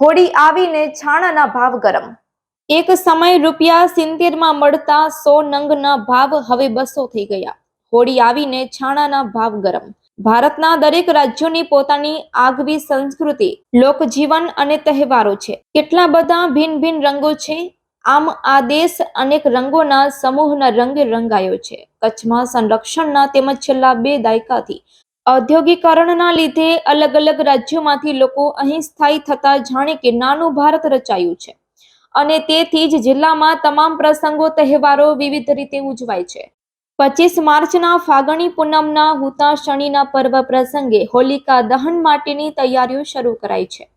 હોળી આવીને છાણાના ભાવ ગરમ. એક સમય રૂપિયા સિત્તેરમાં મળતા સો નંગના ભાવ હવે બસો થઈ ગયા. હોળી આવીને છાણાના ભાવ ગરમ. ભારતના દરેક રાજ્યોની પોતાની આગવી સંસ્કૃતિ, લોકજીવન અને તહેવારો છે. કેટલા બધા ભિન્ન ભિન્ન રંગો છે? આમ આ દેશ અનેક રંગોના સમૂહના રંગે રંગાયો છે. કચ્છમાં સંરક્ષણના તેમજ છેલ્લા બે દાયકાથી ઔદ્યોગિકરણના લીધે અલગ અલગ રાજ્યોમાંથી લોકો અહીં સ્થાયી થતા જાણે કે નાનું ભારત રચાયું છે. અને તેથી જ જિલ્લામાં તમામ પ્રસંગો, તહેવારો વિવિધ રીતે ઉજવાય છે. પચીસ માર્ચના ફાગણી પૂનમના હુતા શનિના પર્વ પ્રસંગે હોલિકા દહન માટેની તૈયારીઓ શરૂ કરાઈ છે.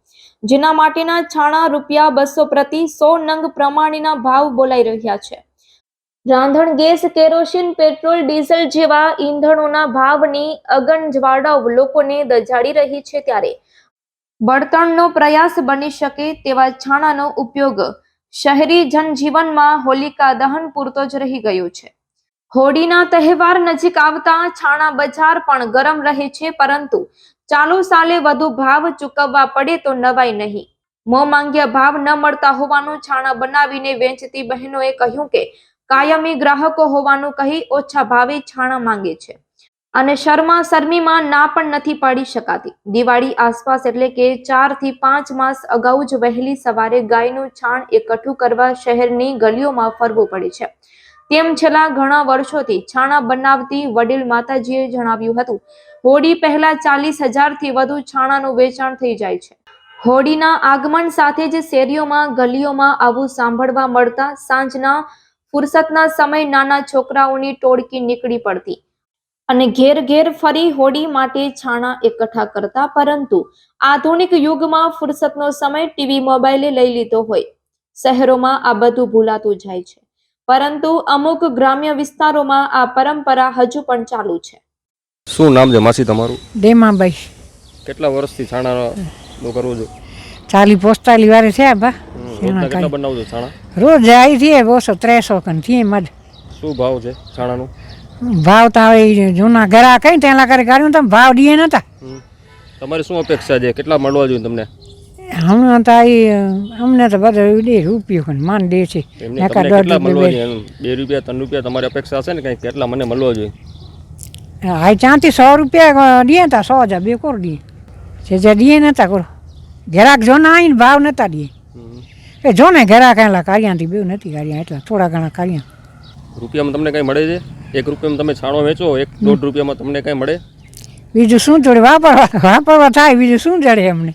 જેના માટેના છાણા રૂપિયા બસો પ્રતિ સો નંગ પ્રમાણેના ભાવ બોલાઈ રહ્યા છે. રાંધણ ગેસ, કેરોસીન, પેટ્રોલ, ડીઝલ જેવા ઈંધણોના ભાવની અગનજવાળાઓ લોકોને દજાડી રહી છે ત્યારે. બળતણનો પ્રયાસ બની શકે તેવા છાણાનો ઉપયોગ શહેરી જનજીવનમાં હોલિકા દહન પૂરતો જ રહી ગયો છે. હોળીના તહેવાર નજીક આવતા છાણા બજાર પણ ગરમ રહે છે, પરંતુ ચાલુ સાલે વધુ ભાવ ચૂકવવા પડે તો નવાય નહીં. મો માંગ્યા ભાવ ન મળતા હોવાનું છાણા બનાવીને વેચતી બહેનોએ કહ્યું કે કાયમી ગ્રાહકો હોવાનું કહી ઓછા ભાવે છાણા માંગે છે. અને શર્મા શર્મીમાં ના પણ નથી પાડી શકાતી. દિવાળી આસપાસ એટલે કે ચારથી પાંચ માસ અગાઉ જ વહેલી સવારે ગાયનું છાણ એકઠું કરવા શહેરની ગલીઓમાં ફરવું પડે છે. તેમ છેલ્લા ઘણા વર્ષોથી છાણા બનાવતી વડીલ માતાજીએ જણાવ્યું હતું, હોળી પહેલા ચાલીસ હજારથી વધુ છાણાનું વેચાણ થઈ જાય છે. હોળીના આગમન સાથે જ શેરીઓમાં, ગલીઓમાં આવું સાંભળવા મળતા સાંજના ફુરસતના સમય નાના છોકરાઓની ટોળકી નીકળી પડતી. અને ઘેર ઘેર ફરી હોડી માટે છાણા એકઠા કરતા પરંતુ આધુનિક યુગમાં ફુરસતનો સમય ટીવી મોબાઈલે લઈ લીધો હોય. શહેરોમાં આ બધું ભૂલાતું જાય છે. પરંતુ અમુક ગ્રામ્ય વિસ્તારોમાં આ પરંપરા હજુ પણ ચાલુ છે. શું નામ છે માસી તમારું? ડેમાભાઈ કેટલા વર્ષથી છાણા નું કરવું છું ચાલી પોસ્તાલી વારે છે બા. રોજના કેટલા બનાવજો છાણા? રોજ આવી થઈએ બસો ત્રેસો કનથી મજ શું ભાવ છે છાણાનું? ભાવ તો હવે જૂના ઘરા કઈ તેલા કરે ગાડ્યું તમે ભાવ દીએ નતા. તમારી શું અપેક્ષા છે? કેટલા મળવા જોઈએ તમને? હમણાં તો ઈ અમને તો બધા દે રૂપિયો કન માન દે છે. એકા દોઢ બે રૂપિયા ત્રણ રૂપિયા તમારી અપેક્ષા હશે ને કંઈક કેટલા મને મળવા જોઈએ? હાઈ ચાંતી સો રૂપિયા દે તા સો હજાર બે કોર દે છે જે દે નતા કરો. ઘેરાક જો ના આવીને ભાવ નતા દે હમ. એ જો ને ઘરાક એલા કાર્યાથી બે નથી કાર્યા એટલા થોડા ઘણા કાર્યા રૂપિયામાં તમને કંઈ મળે છે? એક રૂપિયામાં તમે છાણો વેચો એક દોઢ રૂપિયામાં તમને કંઈ મળે? બીજું શું જોડે? વાપરવા વાપરવા થાય બીજું શું જડે એમને?